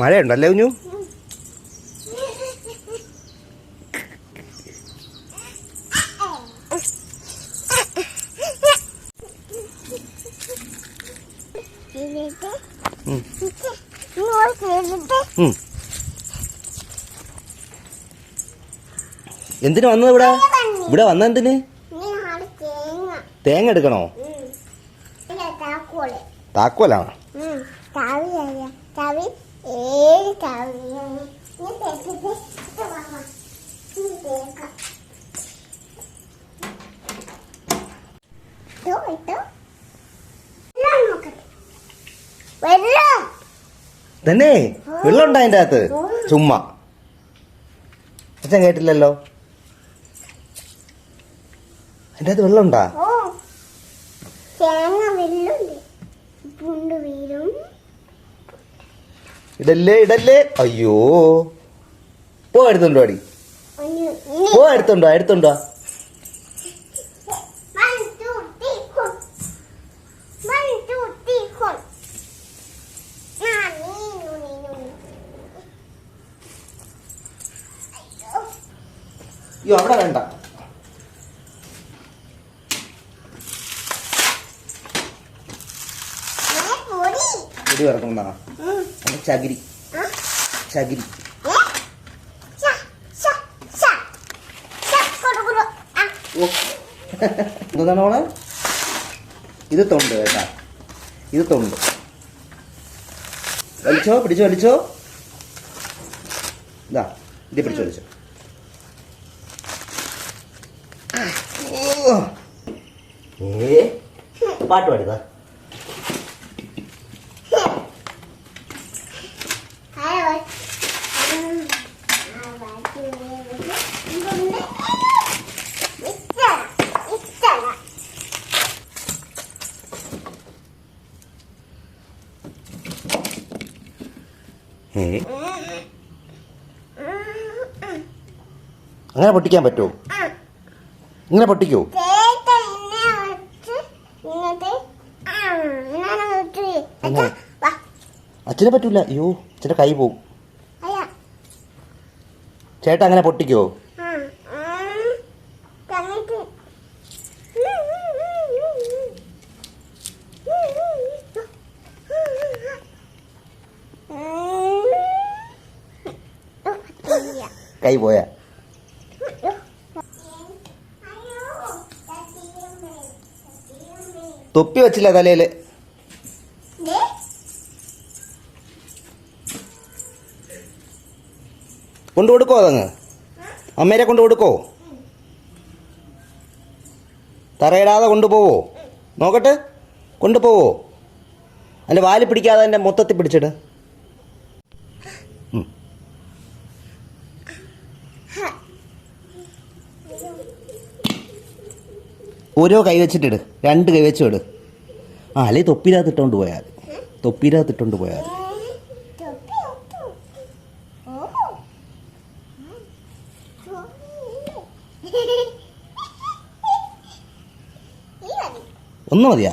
മഴയുണ്ടല്ലേ കുഞ്ഞു? എന്തിനു വന്നത് ഇവിടെ? ഇവിടെ വന്ന എന്തിന്? തേങ്ങ എടുക്കണോ? താക്കോലാണോ? ഏഴ് ഇട്ടോ ഇട്ടോ. വെള്ളം നോക്കട്ടെ വെള്ളം. തന്നെ? വെള്ളം ഉണ്ടോ അതിന്റെ അകത്ത്? ചുമ്മാ. അച്ഛൻ കേട്ടില്ലല്ലോ? അതിന്റെ അകത്ത് വെള്ളം ഉണ്ടാ തേങ്ങ വെള്ളുണ്ട്. പുണ്ട് വീരും ഇടല്ലേ ഇടല്ലേ അയ്യോ പോ എടുത്തുണ്ടോ അടി പോ എടുത്തുണ്ടോ എടുത്തുണ്ടോ. അയ്യോ. അവിടെ വേണ്ട ഇടി പൊടി. ഉം. ചകിരി ആ, ചകിരി എന്താണ് മോളെ ഇത് തൊണ്ട് കേട്ടാ ഇത് തൊണ്ട് വലിച്ചോ പിടിച്ചോ വലിച്ചോ ഇതാ ഇത് പിടിച്ചോ വലിച്ചോ പാട്ട് പാടിതാ അങ്ങനെ പൊട്ടിക്കാൻ പറ്റുമോ. ഇങ്ങനെ പൊട്ടിക്കോ. അച്ഛനെ പറ്റൂല. അയ്യോ അച്ഛന്റെ കൈ പോവും. ചേട്ടാ അങ്ങനെ പൊട്ടിക്കോ? കൈ പോയ. തൊപ്പി വെച്ചില്ല തലയിൽ കൊണ്ടു കൊടുക്കോ അതങ്ങ്? അമ്മേരെ കൊണ്ടു കൊടുക്കോ? തറയിടാതെ കൊണ്ടുപോവോ നോക്കട്ടെ. കൊണ്ടുപോവോ അല്ല വാൽ പിടിക്കാതെ എന്റെ മൊത്തത്തിൽ പിടിച്ചിട്. ഓരോ കൈ വെച്ചിട്ടിട് രണ്ട് കൈ വെച്ചും ഇട്. ആ അല്ലെ തൊപ്പിരാത്തിട്ടോണ്ട് പോയാൽ. തൊപ്പിരാത്തിട്ടോണ്ട് പോയാൽ. ഒന്ന് മതിയാ?